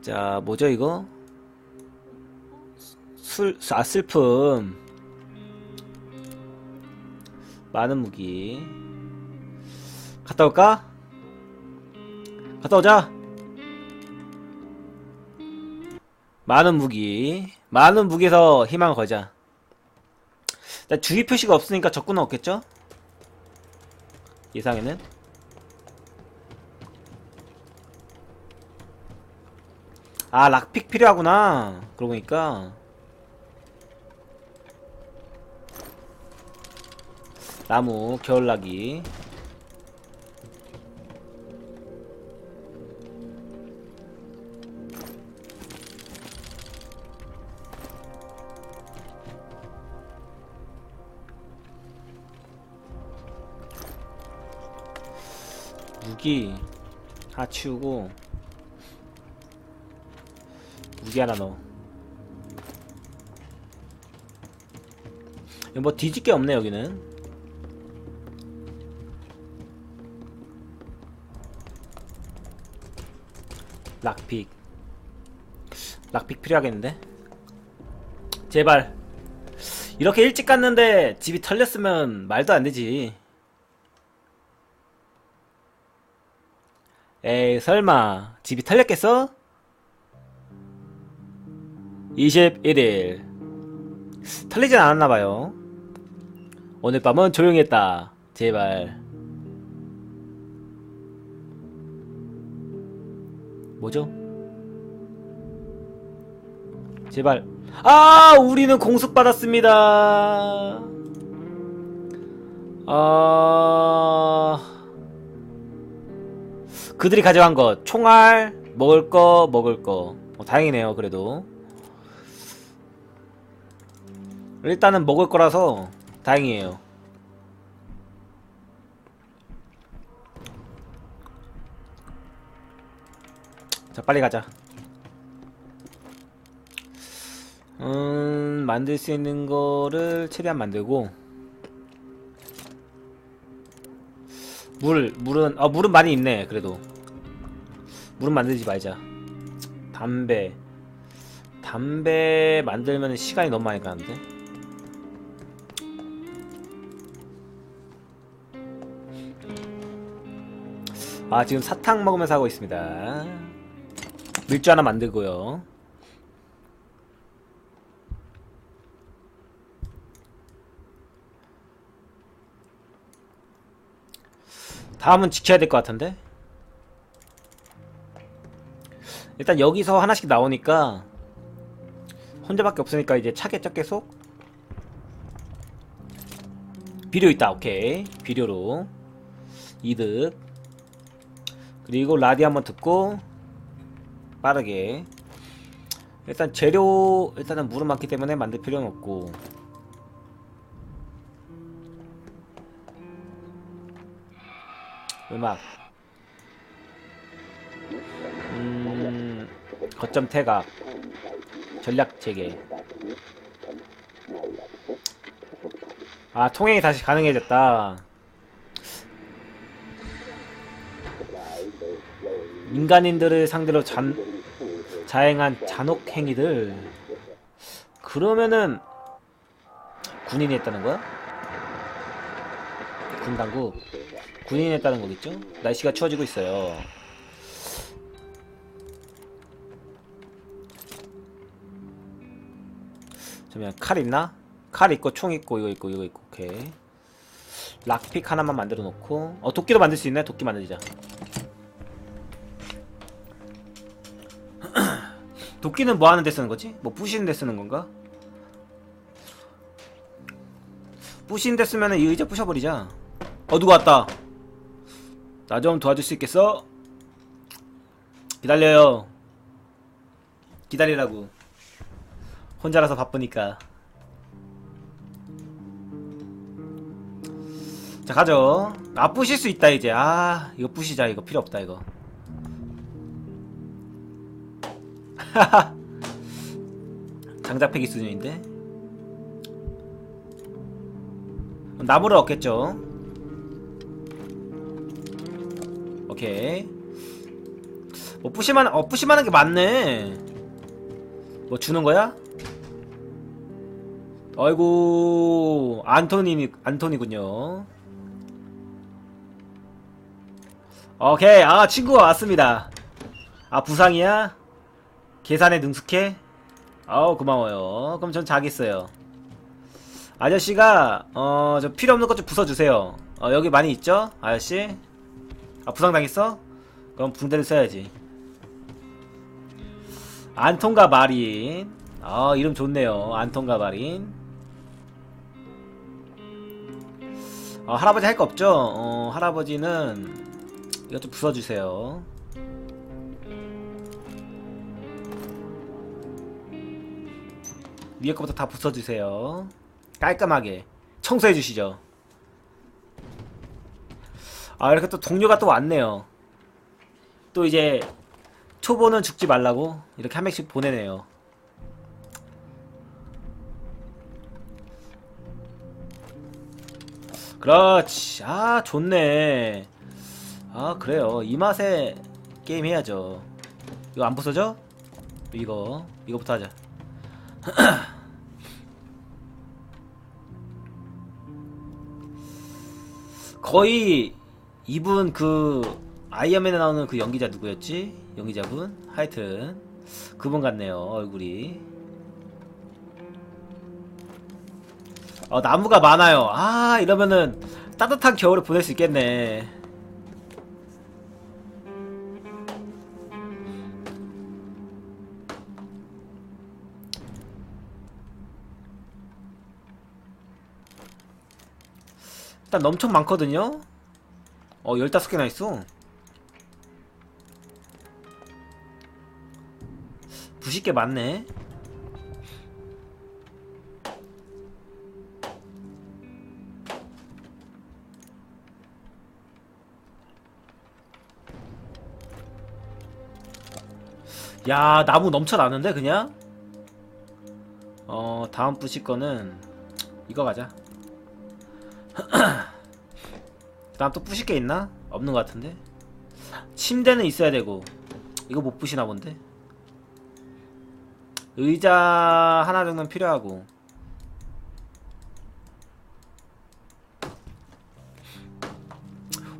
자, 뭐죠, 이거? 술, 아, 슬픔. 많은 무기. 갔다 올까? 갔다 오자! 많은 무기. 많은 무기에서 희망을 걸자. 일단 주의 표시가 없으니까 적군은 없겠죠? 예상에는. 아, 락픽 필요하구나. 그러고 보니까. 나무, 겨울나기. 무기 하나 치우고 무기 하나 넣어. 뭐 뒤질 게 없네 여기는. 락픽. 락픽 필요하겠는데? 제발. 이렇게 일찍 갔는데 집이 털렸으면 말도 안 되지. 에이 설마. 집이 털렸겠어? 21일 털리진 않았나봐요. 오늘 밤은 조용했다. 제발. 뭐죠? 제발. 아 우리는 공습 받았습니다. 아... 그들이 가져간 것. 총알 먹을 거 먹을 거. 어, 다행이네요 그래도 일단은 먹을 거라서 다행이에요. 자 빨리 가자. 음 만들 수 있는 거를 최대한 만들고. 물 물은 아 물은 많이 있네 그래도. 물은 만들지 말자. 담배. 담배 만들면 시간이 너무 많이 가는데 아 지금 사탕 먹으면서 하고 있습니다. 밀주 하나 만들고요. 다음은 지켜야 될 것 같은데? 일단 여기서 하나씩 나오니까 혼자밖에 없으니까 이제 차게 쩍게 속 비료 있다. 오케이. 비료로. 이득 그리고 라디 한번 듣고 빠르게. 일단 재료 일단은 물은 많기 때문에 만들 필요는 없고. 음악. 음 거점 태각. 전략 체계 아 통행이 다시 가능해졌다 민간인들을 상대로 잔, 자행한 잔혹 행위들. 그러면은 군인이 했다는 거야? 군 당국. 군인이 했다는 거겠죠? 날씨가 추워지고 있어요. 잠시만 칼 있나? 칼 있고 총 있고 이거 있고 이거 있고 오케이. 락픽 하나만 만들어 놓고. 어 도끼도 만들 수 있네. 도끼 만들자 도끼는 뭐 하는 데 쓰는 거지? 뭐 부시는 데 쓰는 건가? 부시는 데 쓰면은 이 의자 부셔버리자. 어 누가 왔다. 나 좀 도와줄 수 있겠어? 기다려요. 기다리라고. 혼자라서 바쁘니까. 자 가죠. 아 부실 수 있다 이제. 아 이거 부시자. 이거 필요 없다 이거 장작패기 수준인데 나무를 얻겠죠 오케이 뭐 부심한 어 부심하는 게 맞네. 뭐 주는 거야? 아이고 안토니 안토니군요. 오케이 아 친구가 왔습니다. 아 부상이야? 계산에 능숙해? 아우 고마워요. 그럼 전 자겠어요. 아저씨가 어 저 필요 없는 것 좀 부숴주세요. 어 여기 많이 있죠? 아저씨? 아 부상 당했어? 그럼 붕대를 써야지. 안톤과 마린. 아 이름 좋네요. 안톤과 마린. 어, 할아버지 할 거 없죠? 어, 할아버지는 이거 좀 부숴주세요. 위에 거부터 다 부숴주세요. 깔끔하게 청소해 주시죠. 아 이렇게 또 동료가 또 왔네요. 또 이제 초보는 죽지 말라고 이렇게 한 명씩 보내네요. 그렇지. 아 좋네. 아 그래요. 이 맛에 게임 해야죠. 이거 안 부서져? 이거 이거부터 하자. 거의 이분 그 아이언맨에 나오는 그 연기자 누구였지? 연기자분? 하여튼 그분 같네요 얼굴이 어 나무가 많아요 아 이러면은 따뜻한 겨울을 보낼 수 있겠네 일단 엄청 많거든요. 어 15개나 있어. 부실 게 많네. 야 나무 넘쳐나는데 그냥? 어 다음 부실 거는 이거 가자 다음 또 부실 게 있나? 없는 것 같은데? 침대는 있어야 되고 이거 못 부시나 본데? 의자 하나 정도는 필요하고.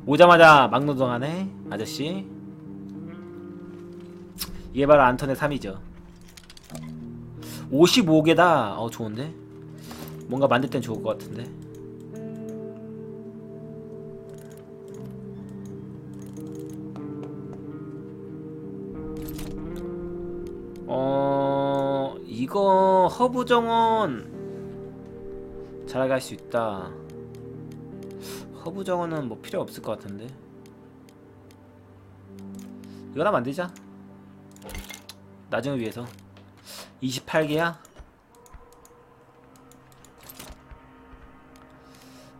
오자마자 막노동하네 아저씨. 이게 바로 안톤의 3이죠. 55개다. 어 좋은데? 뭔가 만들 땐 좋을 것 같은데 이거 허브 정원 할수 있다. 허브 정원은 뭐 필요 없을 것 같은데. 이거 하나 만들자. 나중을 위해서. 28개야?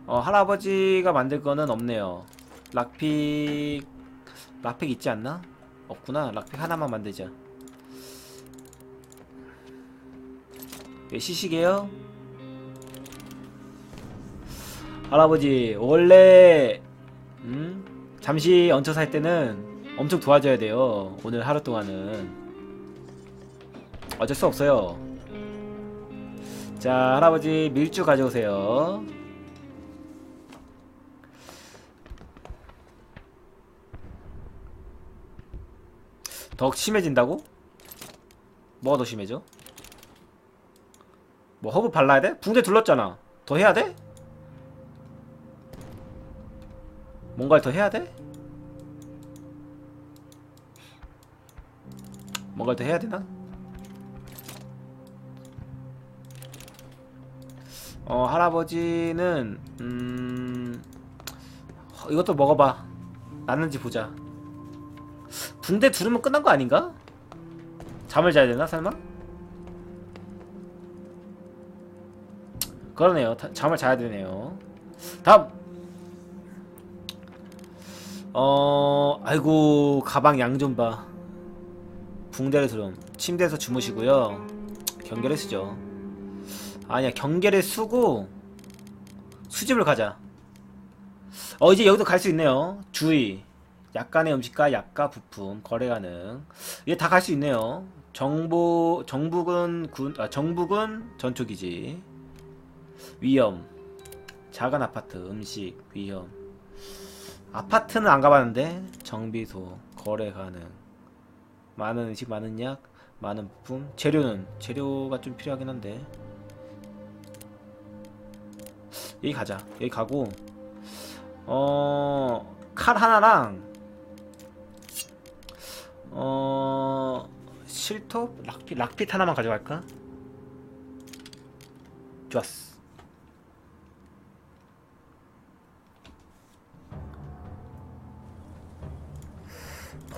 어 할아버지가 만들 거는 없네요. 락픽 락픽 있지 않나? 없구나. 락픽 하나만 만들자. 왜 시식이에요? 할아버지 원래 음? 잠시 얹혀 살 때는 엄청 도와줘야 돼요 오늘 하루 동안은 어쩔 수 없어요 자 할아버지 밀주 가져오세요 더욱 심해진다고? 뭐가 더 심해져? 뭐 허브 발라야 돼? 붕대 둘렀잖아. 더 해야 돼? 뭔가를 더 해야 돼? 뭔가를 더 해야 되나? 어 할아버지는 음 허, 이것도 먹어봐. 낫는지 보자. 붕대 두르면 끝난 거 아닌가? 잠을 자야 되나 설마? 그러네요. 다- 잠을 자야 되네요. 다음. 어, 아이고 가방 양 좀 봐. 붕대를 두름. 침대에서 주무시고요. 경계를 쓰죠. 아니야 경계를 쓰고 수집을 가자. 어 이제 여기도 갈 수 있네요. 주의. 약간의 음식과 약과 부품 거래 가능. 이게 다 갈 수 있네요. 정보 정북은 군 아, 정북은 전투기지. 위험. 작은 아파트 음식 위험. 아파트는 안 가봤는데 정비소 거래 가능. 많은 음식 많은 약 많은 부품 재료는 재료가 좀 필요하긴 한데 여기 가자 여기 가고 어... 칼 하나랑 어... 실톱? 락핏, 락핏 하나만 가져갈까? 좋았어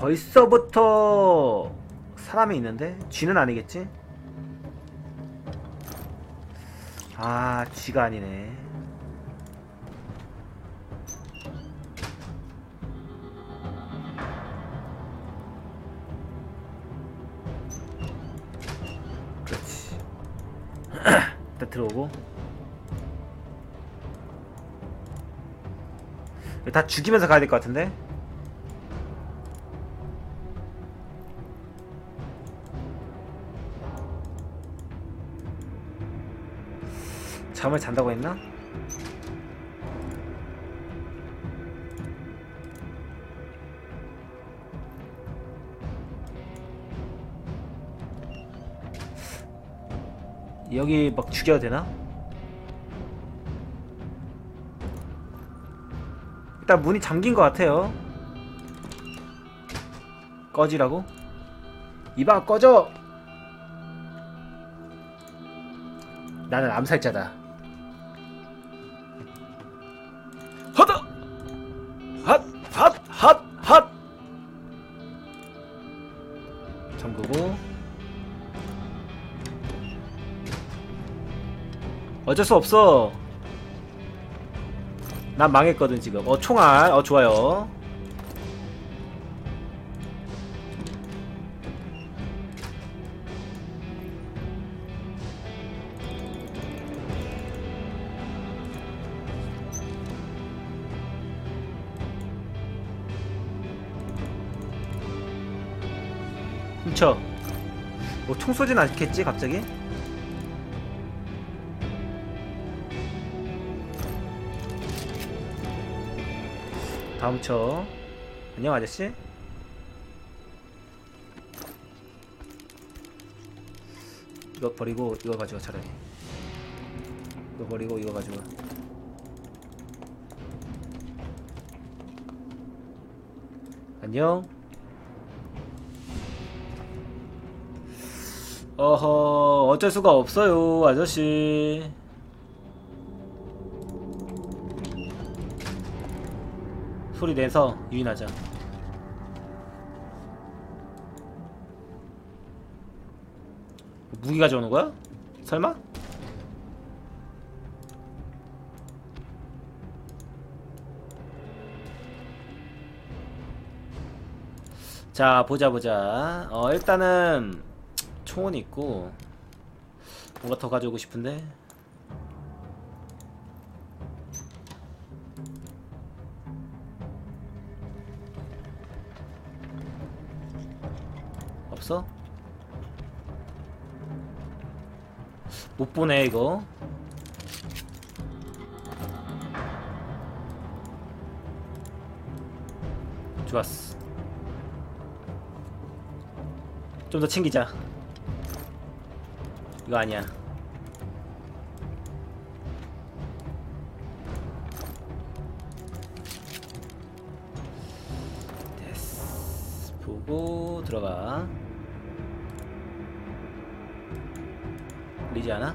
벌써부터 사람이 있는데? 쥐는 아니겠지? 아, 쥐가 아니네. 그렇지. 일단 들어오고. 다 죽이면서 가야 될 것 같은데? 잠을 잔다고 했나? 여기 막 죽여도 되나? 일단 문이 잠긴 것 같아요. 꺼지라고? 이봐 꺼져! 나는 암살자다. 어쩔 수 없어. 난 망했거든 지금. 어 총알. 어 좋아요. 훔쳐. 뭐 총 쏘진 않겠지 갑자기? 다 훔쳐. 안녕 아저씨. 이거 버리고 이거 가져가 차라리. 이거 버리고 이거 가져가. 안녕. 어허 어쩔 수가 없어요 아저씨 소리 내서 유인하자 무기 가져오는 거야? 설마? 자 보자 보자 어 일단은 총은 있고 뭔가 더 가져오고 싶은데 없어? 못 보네 이거 좋았어 좀 더 챙기자 이거 아니야. 됐어. 보고 들어가. 리지 않아?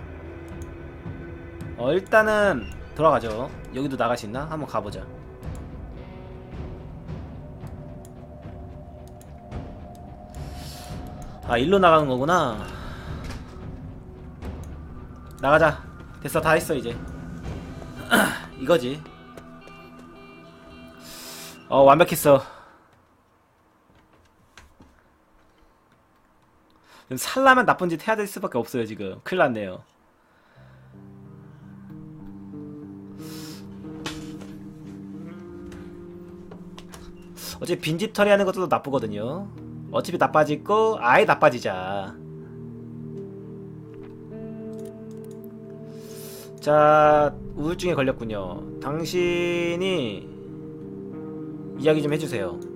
어 일단은 돌아가죠. 여기도 나갈 수 있나? 한번 가보자. 아 일로 나가는 거구나. 나가자 됐어 다 했어 이제 이거지 어 완벽했어 살라면 나쁜 짓 해야 될 수밖에 없어요 지금 큰일 났네요 어차피 빈집 처리하는 것도 나쁘거든요. 어차피 나빠질 거 아예 나빠지자. 자, 우울증에 걸렸군요. 당신이 이야기 좀 해주세요.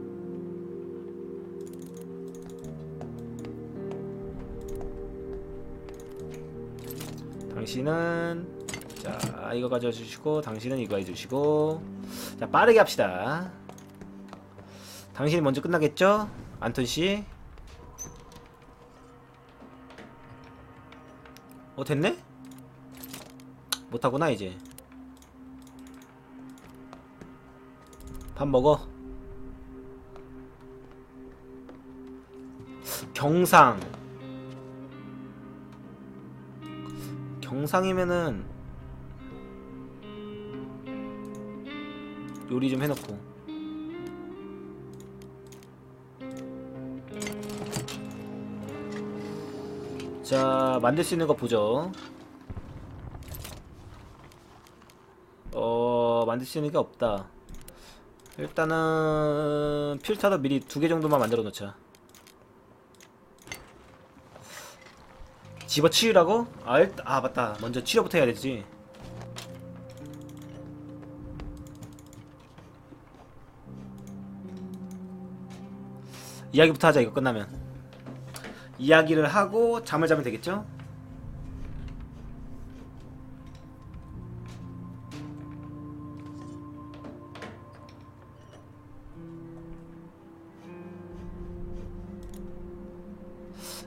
당신은 자 이거 가져주시고 당신은 이거 해주시고 자 빠르게 합시다. 당신이 먼저 끝나겠죠? 안톤 씨. 어 됐네? 못하구나 이제. 밥 먹어. 경상. 경상이면은 요리 좀 해놓고. 자, 만들 수 있는 거 보죠. 어, 만들 수 있는 게 없다. 일단은 필터도 미리 두 개 정도만 만들어 놓자. 집어치우라고? 아, 일, 아 맞다. 먼저 치료부터 해야 되지. 이야기부터 하자 이거 끝나면. 이야기를 하고 잠을 자면 되겠죠?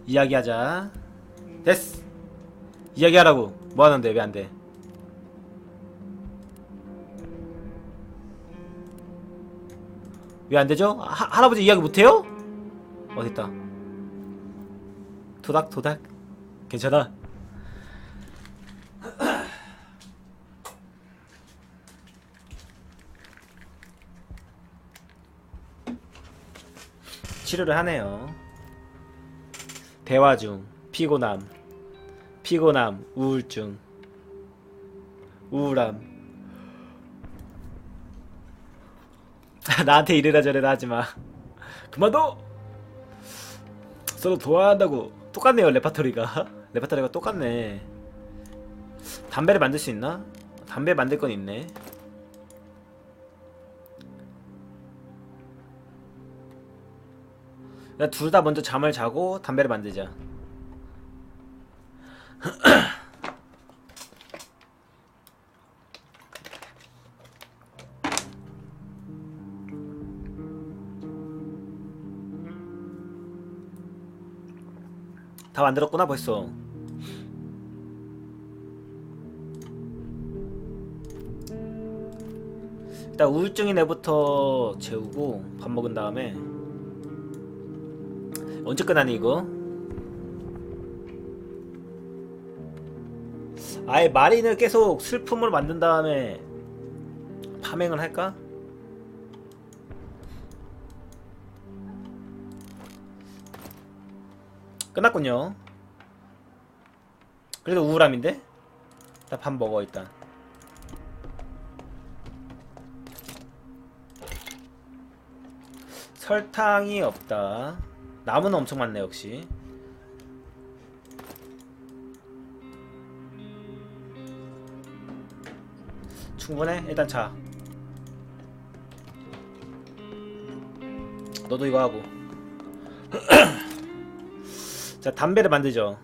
이야기하자. 됐어. 이야기하라고. 뭐 하는데 왜 안 돼? 왜 안 되죠? 하, 할아버지 이야기 못 해요? 어 됐다. 토닥 토닥. 괜찮아. 치료를 하네요. 대화 중 피곤함 피곤함 우울증 우울함. 나한테 이래라 저래라 하지마. 그만둬! 서로 도와한다고 똑같네요 레파토리가. 레파토리가 똑같네. 담배를 만들 수 있나? 담배 만들 건 있네. 둘 다 먼저 잠을 자고 담배를 만들자 다 만들었구나 벌써 일단 우울증인 애부터 재우고 밥 먹은 다음에 언제 끝나니 이거? 아예 마린을 계속 슬픔을 만든 다음에 파맹을 할까? 끝났군요. 그래도 우울함인데? 일단 밥 먹어 일단. 설탕이 없다. 나무는 엄청 많네 역시. 충분해? 일단 자. 너도 이거 하고. 자, 담배를 만들죠.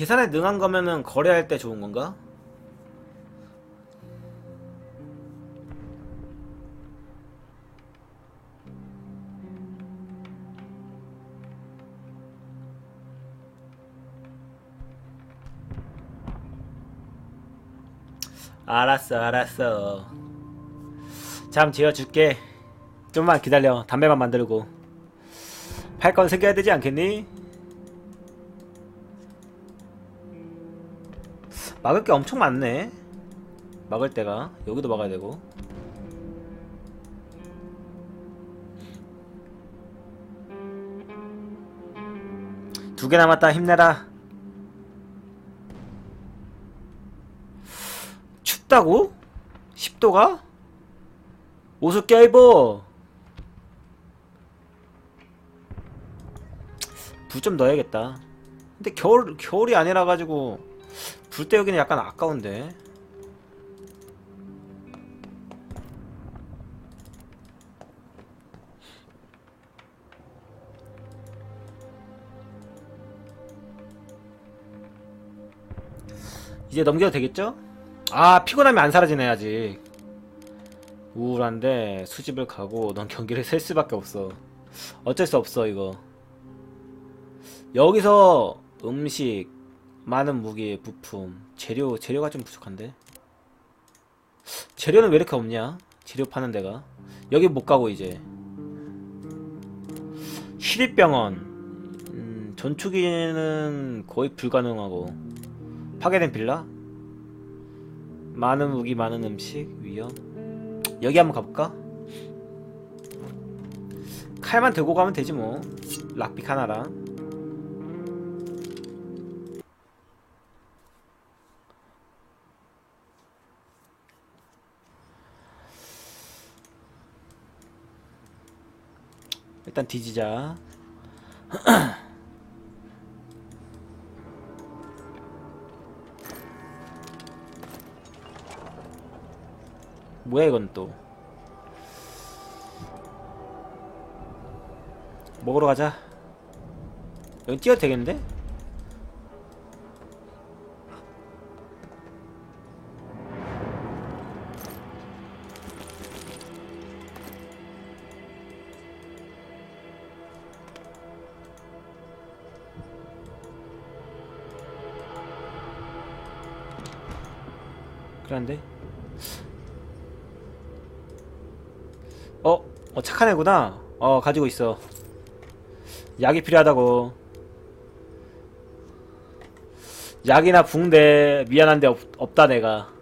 계산에 능한 거면은 거래할 때 좋은 건가? 알았어, 알았어. 잠 재워줄게. 좀만 기다려. 담배만 만들고. 팔건 새겨야 되지 않겠니? 막을 게 엄청 많네. 막을 때가. 여기도 막아야 되고. 두 개 남았다. 힘내라. 춥다고? 10도가? 옷을 껴입어. 불 좀 넣어야겠다. 근데 겨울, 겨울이 아니라가지고 불 때우기는 약간 아까운데. 이제 넘겨도 되겠죠? 아 피곤함이 안 사라지네 아직. 우울한데 수집을 가고 넌 경기를 셀 수밖에 없어. 어쩔 수 없어 이거. 여기서 음식 많은 무기 부품 재료 재료가 좀 부족한데? 재료는 왜 이렇게 없냐? 재료 파는 데가? 여기 못 가고 이제. 시립병원. 음, 전투기는 거의 불가능하고. 파괴된 빌라? 많은 무기 많은 음식 위험 여기 한번 가볼까? 칼만 들고 가면 되지 뭐. 락픽 하나랑 일단 뒤지자. 뭐야 이건 또? 먹으러 가자. 여기 뛰어도 되겠는데? 그런데? 어? 어 착한 애구나. 어 가지고 있어. 약이 필요하다고. 약이나 붕대 미안한데 없, 없다 내가.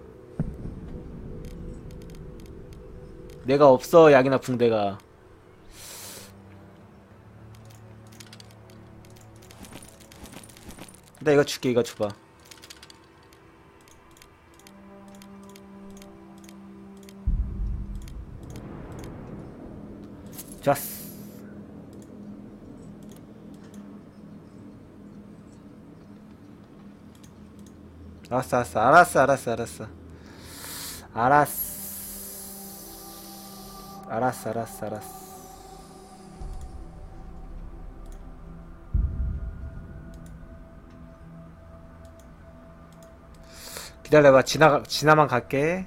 내가 없어 약이나 붕대가. 나 이거 줄게 이거 줘봐 좋았어. 알았어 알았어 알았어 알았어 알았어. 알았어. 알았어 알았어 알았어. 기다려봐 지나 지나만 갈게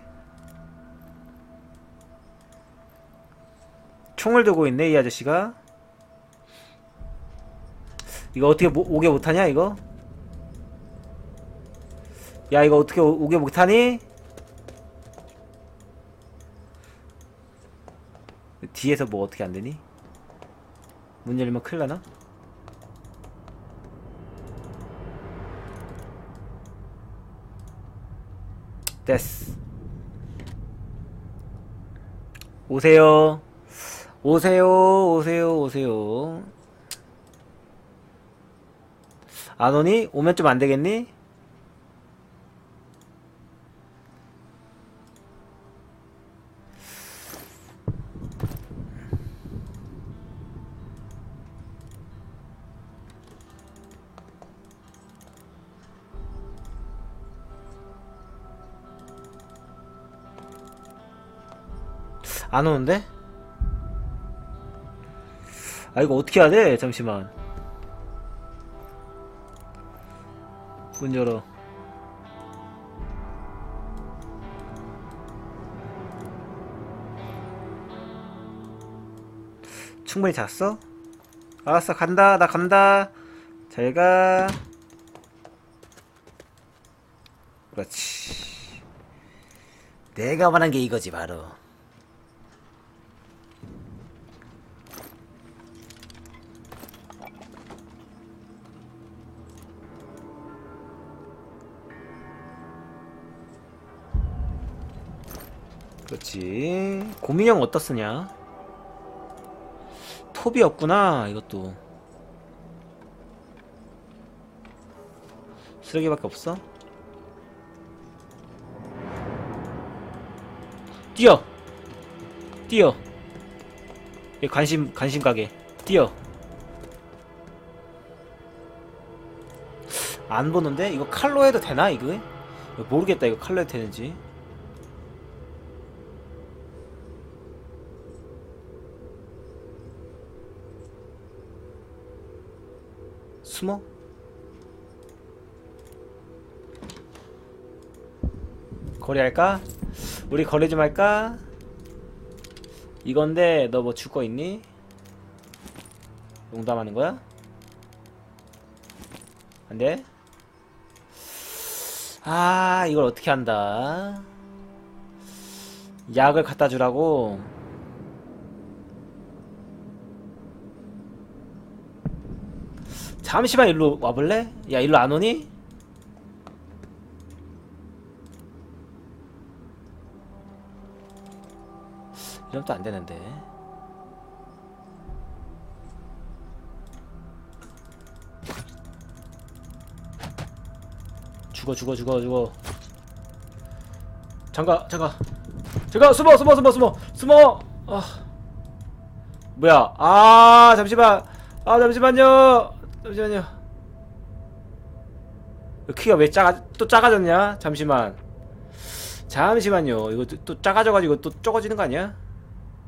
총을 들고 있네 이 아저씨가. 이거 어떻게 모, 오게 못하냐 이거? 야 이거 어떻게 오, 오게 못하니? 뒤에서 뭐 어떻게 안되니? 문 열리면 큰일나나? 됐어. 오세요 오세요, 오세요, 오세요. 안 오니? 오면 좀 안 되겠니? 안 오는데? 아 이거 어떻게 해야 돼? 잠시만. 문 열어. 충분히 잤어? 알았어 간다. 나 간다. 잘가. 그렇지. 내가 말한 게 이거지 바로 그렇지 고민형 어디다 쓰냐 톱이 없구나 이것도 쓰레기밖에 없어? 뛰어! 뛰어! 얘 관심 관심 가게 뛰어 안 보는데 이거 칼로 해도 되나? 이거 모르겠다 이거 칼로 해도 되는지 숨어? 거래할까? 우리 거래 좀 할까? 이건데 너 뭐 줄 거 있니? 농담하는 거야? 안 돼? 아 이걸 어떻게 한다 약을 갖다 주라고 잠시만 일로 와볼래? 야 일로 안 오니? 이러면 또 안 되는데. 죽어 죽어 죽어 죽어. 잠가 잠가. 잠가 숨어 숨어 숨어 숨어 숨어. 아 뭐야? 아 잠시만. 아 잠시만요. 잠시만요. 키가 왜 작아 또 작아졌냐? 잠시만. 잠시만요. 이거 또, 또 작아져가지고 또 적어지는 거 아니야?